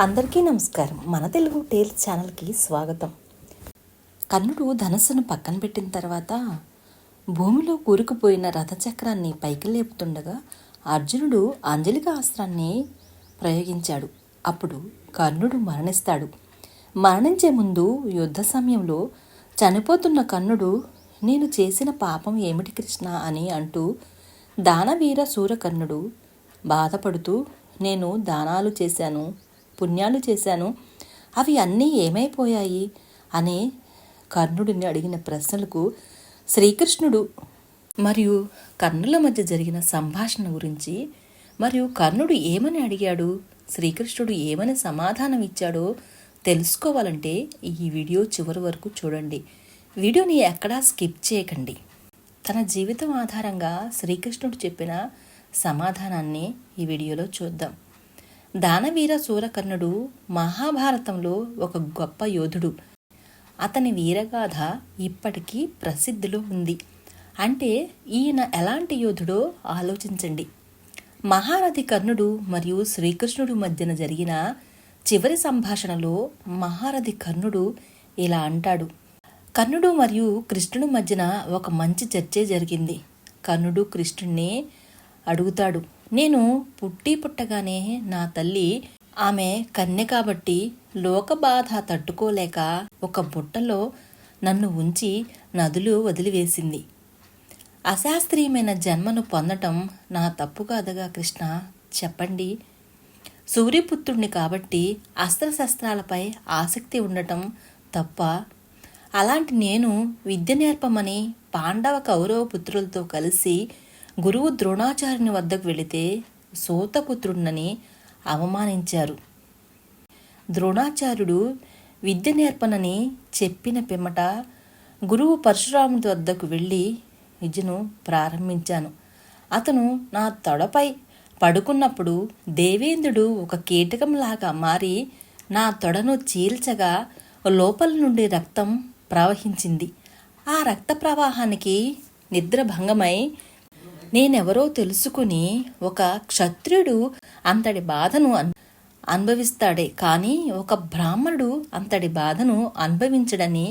అందరికీ నమస్కారం. మన తెలుగు టేల్స్ ఛానల్కి స్వాగతం. కర్ణుడు ధనస్సును పక్కన పెట్టిన తర్వాత భూమిలో కూరుకుపోయిన రథచక్రాన్ని పైకి లేపుతుండగా అర్జునుడు అంజలిక అస్త్రాన్ని ప్రయోగించాడు. అప్పుడు కర్ణుడు మరణిస్తాడు. మరణించే ముందు యుద్ధ సమయంలో చనిపోతున్న కర్ణుడు నేను చేసిన పాపం ఏమిటి కృష్ణ అని అంటూ దానవీర సూరకర్ణుడు బాధపడుతూ నేను దానాలు చేశాను. పుణ్యాలు చేశాను. అవి అన్నీ ఏమైపోయాయి? అని కర్ణుడిని అడిగిన ప్రశ్నలకు శ్రీకృష్ణుడు మరియు కర్ణుల మధ్య జరిగిన సంభాషణ గురించి మరియు కర్ణుడు ఏమని అడిగాడు? శ్రీకృష్ణుడు ఏమని సమాధానం ఇచ్చాడో తెలుసుకోవాలంటే ఈ వీడియో చివరి వరకు చూడండి. వీడియోని ఎక్కడా స్కిప్ చేయకండి. తన జీవితం ఆధారంగా శ్రీకృష్ణుడు చెప్పిన సమాధానాన్ని ఈ వీడియోలో చూద్దాం. దానవీర సూరకర్ణుడు మహాభారతంలో ఒక గొప్ప యోధుడు. అతని వీరగాథ ఇప్పటికీ ప్రసిద్ధిలో ఉంది. అంటే ఈయన ఎలాంటి యోధుడో ఆలోచించండి. మహారథి కర్ణుడు మరియు శ్రీకృష్ణుడు మధ్యన జరిగిన చివరి సంభాషణలో మహారథి కర్ణుడు ఇలా అంటాడు. కర్ణుడు మరియు కృష్ణుడు మధ్యన ఒక మంచి చర్చే జరిగింది. కర్ణుడు కృష్ణుణ్ణి అడుగుతాడు. నేను పుట్టి పుట్టగానే నా తల్లి ఆమె కన్య కాబట్టి లోక బాధ తట్టుకోలేక ఒక బుట్టలో నన్ను ఉంచి నదులు వదిలివేసింది. అశాస్త్రీయమైన జన్మను పొందటం నా తప్పు కాదుగా కృష్ణ. చెప్పండి. సూర్యపుత్రుణ్ణి కాబట్టి అస్త్రశస్త్రాలపై ఆసక్తి ఉండటం తప్ప అలాంటి నేను విద్య నేర్పమని పాండవ కౌరవ పుత్రులతో కలిసి గురువు ద్రోణాచార్యుని వద్దకు వెళితే సోతపుత్రుణ్ణని అవమానించారు. ద్రోణాచార్యుడు విద్య నేర్పనని చెప్పిన పిమ్మట గురువు పరశురాముడి వద్దకు వెళ్ళి విద్యను ప్రారంభించాను. అతను నా తొడపై పడుకున్నప్పుడు దేవేంద్రుడు ఒక కీటకంలాగా మారి నా తొడను చీల్చగా లోపల నుండి రక్తం ప్రవహించింది. ఆ రక్త ప్రవాహానికి నిద్రభంగమై నేనెవరో తెలుసుకుని ఒక క్షత్రియుడు అంతటి బాధను అనుభవిస్తాడే. కానీ ఒక బ్రాహ్మణుడు అంతటి బాధను అనుభవించడని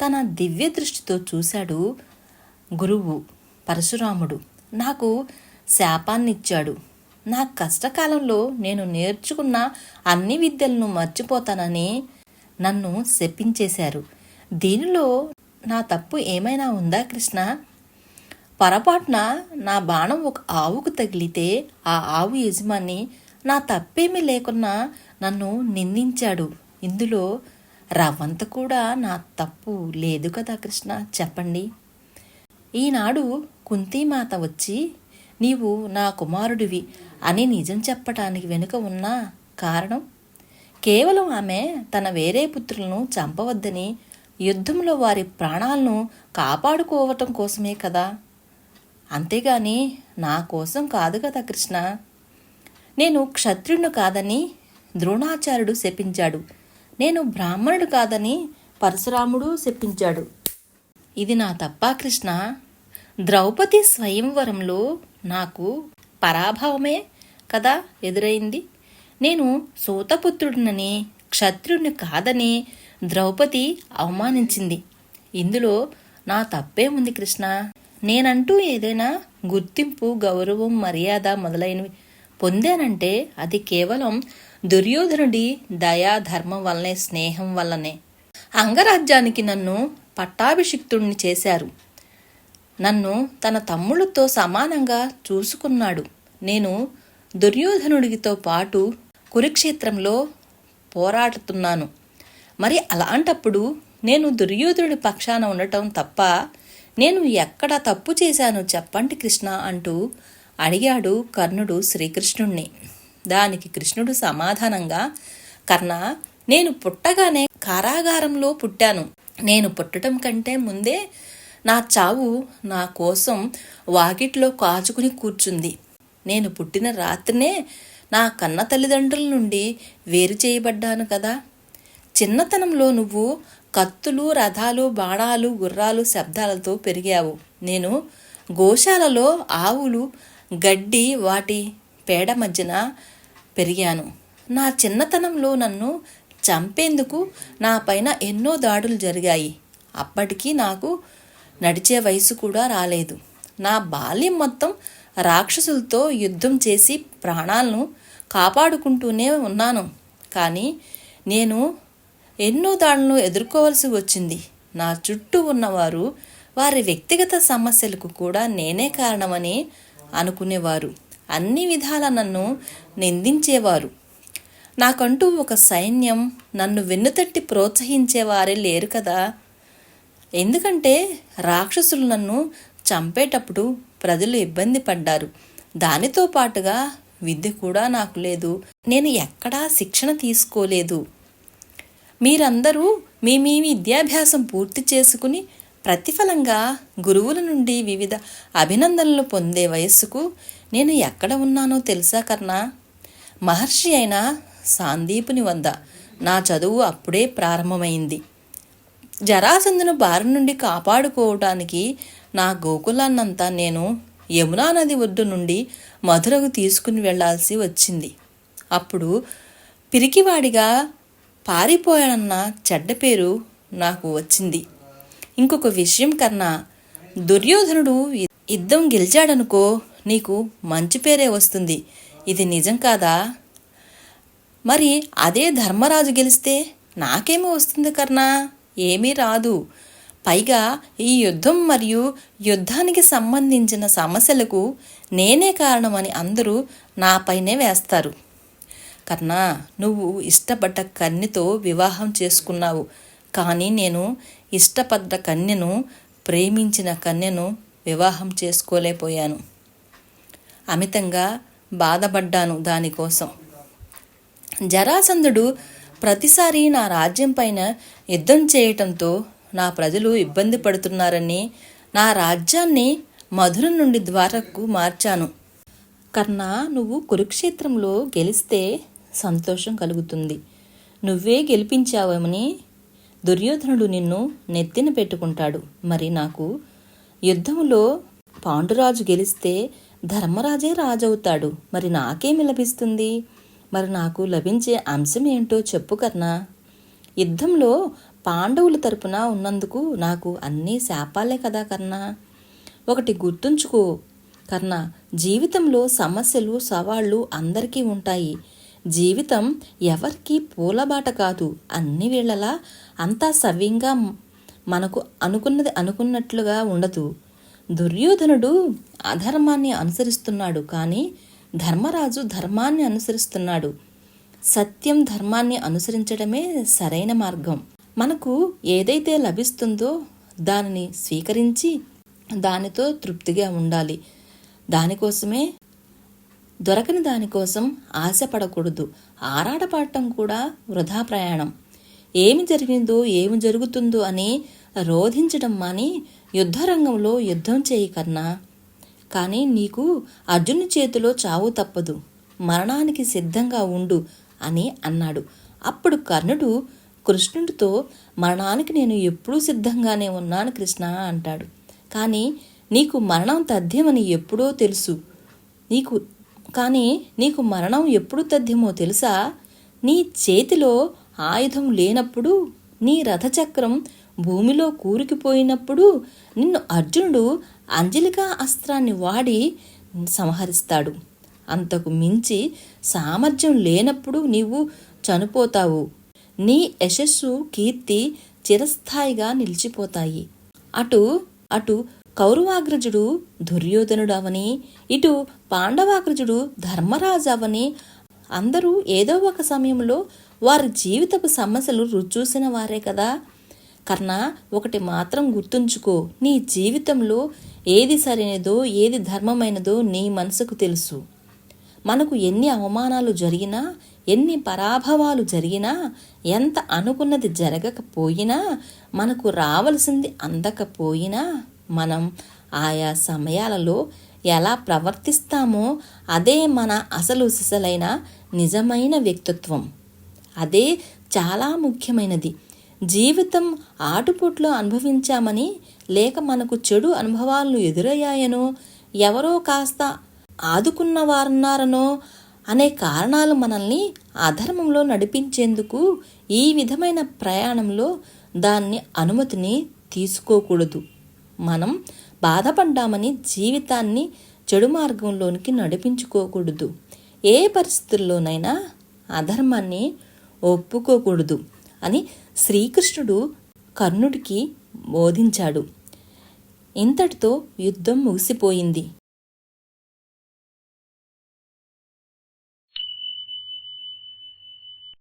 తన దివ్య దృష్టితో చూశాడు గురువు పరశురాముడు. నాకు శాపాన్నిచ్చాడు. నా కష్టకాలంలో నేను నేర్చుకున్న అన్ని విద్యలను మర్చిపోతానని నన్ను శపించేశారు. దీనిలో నా తప్పు ఏమైనా ఉందా కృష్ణ? పొరపాటున నా బాణం ఒక ఆవుకు తగిలితే ఆ ఆవు యజమాని నా తప్పేమీ లేకున్నా నన్ను నిందించాడు. ఇందులో రవ్వంత కూడా నా తప్పు లేదు కదా కృష్ణ. చెప్పండి. ఈనాడు కుంతీమాత వచ్చి నీవు నా కుమారుడివి అని నిజం చెప్పటానికి వెనుక ఉన్న కారణం? కేవలం ఆమె తన వేరే పుత్రులను చంపవద్దని యుద్ధంలో వారి ప్రాణాలను కాపాడుకోవటం కోసమే కదా? అంతేగాని నా కోసం కాదు కదా కృష్ణ. నేను క్షత్రియుడు కాదని ద్రోణాచార్యుడు శపించాడు. నేను బ్రాహ్మణుడు కాదని పరశురాముడు శపించాడు. ఇది నా తప్పా కృష్ణ? ద్రౌపది స్వయంవరంలో నాకు పరాభవమే కదా ఎదురైంది. నేను సూతపుత్రుడినని క్షత్రుణ్ణి కాదని ద్రౌపది అవమానించింది. ఇందులో నా తప్పే ఉంది కృష్ణ? నేనంటూ ఏదైనా గుర్తింపు గౌరవం మర్యాద మొదలైనవి పొందానంటే అది కేవలం దుర్యోధనుడి దయా ధర్మం వల్లనే స్నేహం వల్లనే. అంగరాజ్యానికి నన్ను పట్టాభిషిక్తుడిని చేశారు. నన్ను తన తమ్ముళ్ళతో సమానంగా చూసుకున్నాడు. నేను దుర్యోధనుడితో పాటు కురుక్షేత్రంలో పోరాడుతున్నాను. మరి అలాంటప్పుడు నేను దుర్యోధనుడి పక్షాన ఉండటం తప్ప నేను ఎక్కడ తప్పు చేశాను చెప్పండి కృష్ణ అంటూ అడిగాడు కర్ణుడు శ్రీకృష్ణుణ్ణి. దానికి కృష్ణుడు సమాధానంగా కర్ణ నేను పుట్టగానే కారాగారంలో పుట్టాను. నేను పుట్టడం కంటే ముందే నా చావు నా కోసం వాకిట్లో కాచుకుని కూర్చుంది. నేను పుట్టిన రాత్రినే నా కన్న తల్లిదండ్రుల నుండి వేరు చేయబడ్డాను కదా. చిన్నతనంలో నువ్వు కత్తులు రథాలు బాణాలు గుర్రాలు శబ్దాలతో పెరిగావు. నేను గోశాలలో ఆవులు గడ్డి వాటి పేడ మధ్యన పెరిగాను. నా చిన్నతనంలో నన్ను చంపేందుకు నా పైన ఎన్నో దాడులు జరిగాయి. అప్పటికీ నాకు నడిచే వయసు కూడా రాలేదు. నా బాల్యం మొత్తం రాక్షసులతో యుద్ధం చేసి ప్రాణాలను కాపాడుకుంటూనే ఉన్నాను. కానీ నేను ఎన్నో దాడులను ఎదుర్కోవాల్సి వచ్చింది. నా చుట్టూ ఉన్నవారు వారి వ్యక్తిగత సమస్యలకు కూడా నేనే కారణమని అనుకునేవారు. అన్ని విధాల నన్ను నిందించేవారు. నాకంటూ ఒక సైన్యం నన్ను వెన్నుతట్టి ప్రోత్సహించేవారే లేరు కదా. ఎందుకంటే రాక్షసులు నన్ను చంపేటప్పుడు ప్రజలు ఇబ్బంది పడ్డారు. దానితో పాటుగా విద్య కూడా నాకు లేదు. నేను ఎక్కడా శిక్షణ తీసుకోలేదు. మీరందరూ మీ మీ విద్యాభ్యాసం పూర్తి చేసుకుని ప్రతిఫలంగా గురువుల నుండి వివిధ అభినందనలు పొందే వయస్సుకు నేను ఎక్కడ ఉన్నానో తెలుసా కర్ణా? మహర్షి అయిన సాందీపుని వద్ద నా చదువు అప్పుడే ప్రారంభమైంది. జరాసందును బారి నుండి కాపాడుకోవటానికి నా గోకులాన్నంతా నేను యమునా నది ఒడ్డు నుండి మధురకు తీసుకుని వెళ్ళాల్సి వచ్చింది. అప్పుడు పిరికివాడిగా పారిపోయాడన్న చెడ్డ పేరు నాకు వచ్చింది. ఇంకొక విషయం కన్నా దుర్యోధనుడు యుద్ధం గెలిచాడనుకో నీకు మంచి పేరే వస్తుంది. ఇది నిజం కాదా? మరి అదే ధర్మరాజు గెలిస్తే నాకేమి వస్తుంది కర్ణా? ఏమీ రాదు. పైగా ఈ యుద్ధం మరియు యుద్ధానికి సంబంధించిన సమస్యలకు నేనే కారణమని అందరూ నాపైనే వేస్తారు. కర్ణా నువ్వు ఇష్టపడ్డ కన్యతో వివాహం చేసుకున్నావు. కానీ నేను ఇష్టపడ్డ కన్యను ప్రేమించిన కన్యను వివాహం చేసుకోలేకపోయాను. అమితంగా బాధపడ్డాను దానికోసం. జరాసంధుడు ప్రతిసారి నా రాజ్యం పైన యుద్ధం చేయటంతో నా ప్రజలు ఇబ్బంది పడుతున్నారని నా రాజ్యాన్ని మధుర నుండి ద్వారకు మార్చాను. కన్నా నువ్వు కురుక్షేత్రంలో గెలిస్తే సంతోషం కలుగుతుంది. నువ్వే గెలిపించావని దుర్యోధనుడు నిన్ను నెత్తిన పెట్టుకుంటాడు. మరి నాకు యుద్ధంలో పాండురాజు గెలిస్తే ధర్మరాజే రాజవుతాడు. మరి నాకేమి లభిస్తుంది? మరి నాకు లభించే అంశం ఏంటో చెప్పు కర్ణా. యుద్ధంలో పాండవుల తరపున ఉన్నందుకు నాకు అన్నీ శాపాలే కదా కర్ణా. ఒకటి గుర్తుంచుకో కర్ణ జీవితంలో సమస్యలు సవాళ్ళు అందరికీ ఉంటాయి. జీవితం ఎవరికీ పూలబాట కాదు. అన్ని వేళలా అంతా సవ్యంగా మనకు అనుకున్నది అనుకున్నట్లుగా ఉండదు. దుర్యోధనుడు అధర్మాన్ని అనుసరిస్తున్నాడు కానీ ధర్మరాజు ధర్మాన్ని అనుసరిస్తున్నాడు. సత్యం ధర్మాన్ని అనుసరించడమే సరైన మార్గం. మనకు ఏదైతే లభిస్తుందో దానిని స్వీకరించి దానితో తృప్తిగా ఉండాలి. దానికోసమే దొరకని దానికోసం ఆశపడకూడదు. ఆరాటపడటం కూడా వృధా ప్రయాణం. ఏమి జరిగిందో ఏమి జరుగుతుందో అని రోధించడం మాని యుద్ధరంగంలో యుద్ధం చేయి కన్నా. కానీ నీకు అర్జుని చేతిలో చావు తప్పదు. మరణానికి సిద్ధంగా ఉండు అని అన్నాడు. అప్పుడు కర్ణుడు కృష్ణుడితో మరణానికి నేను ఎప్పుడూ సిద్ధంగానే ఉన్నాను కృష్ణ అంటాడు. కానీ నీకు మరణం తథ్యమని ఎప్పుడో తెలుసు. నీకు కానీ నీకు మరణం ఎప్పుడు తథ్యమో తెలుసా? నీ చేతిలో ఆయుధం లేనప్పుడు నీ రథచక్రం భూమిలో కూరుకుపోయినప్పుడు నిన్ను అర్జునుడు అంజలికా అస్త్రాన్ని వాడి సంహరిస్తాడు. అంతకు మించి సామర్థ్యం లేనప్పుడు నీవు చనిపోతావు. నీ యశస్సు కీర్తి చిరస్థాయిగా నిలిచిపోతాయి. అటు అటు కౌరవాగ్రజుడు దుర్యోధనుడు అవని ఇటు పాండవాగ్రజుడు ధర్మరాజు అవని అందరూ ఏదో ఒక సమయంలో వారి జీవితపు సమస్యలు రుచూసిన వారే కదా. కర్ణ ఒకటి మాత్రం గుర్తుంచుకో. నీ జీవితంలో ఏది సరైనదో ఏది ధర్మమైనదో నీ మనసుకు తెలుసు. మనకు ఎన్ని అవమానాలు జరిగినా ఎన్ని పరాభవాలు జరిగినా ఎంత అనుకున్నది జరగకపోయినా మనకు రావలసింది అందకపోయినా మనం ఆయా సమయాలలో ఎలా ప్రవర్తిస్తామో అదే మన అసలు సిసలైన నిజమైన వ్యక్తిత్వం. అదే చాలా ముఖ్యమైనది. జీవితం ఆటుపోట్లో అనుభవించామని లేక మనకు చెడు అనుభవాలను ఎదురయ్యాయనో ఎవరో కాస్త ఆదుకున్నవారున్నారనో అనే కారణాలు మనల్ని అధర్మంలో నడిపించేందుకు ఈ విధమైన ప్రయాణంలో దాన్ని అనుమతిని తీసుకోకూడదు. మనం బాధపడ్డామని జీవితాన్ని చెడు మార్గంలోనికి నడిపించుకోకూడదు. ఏ పరిస్థితుల్లోనైనా అధర్మాన్ని ఒప్పుకోకూడదు అని శ్రీకృష్ణుడు కర్ణుడికి బోధించాడు. ఇంతటితో యుద్ధం ముగిసిపోయింది.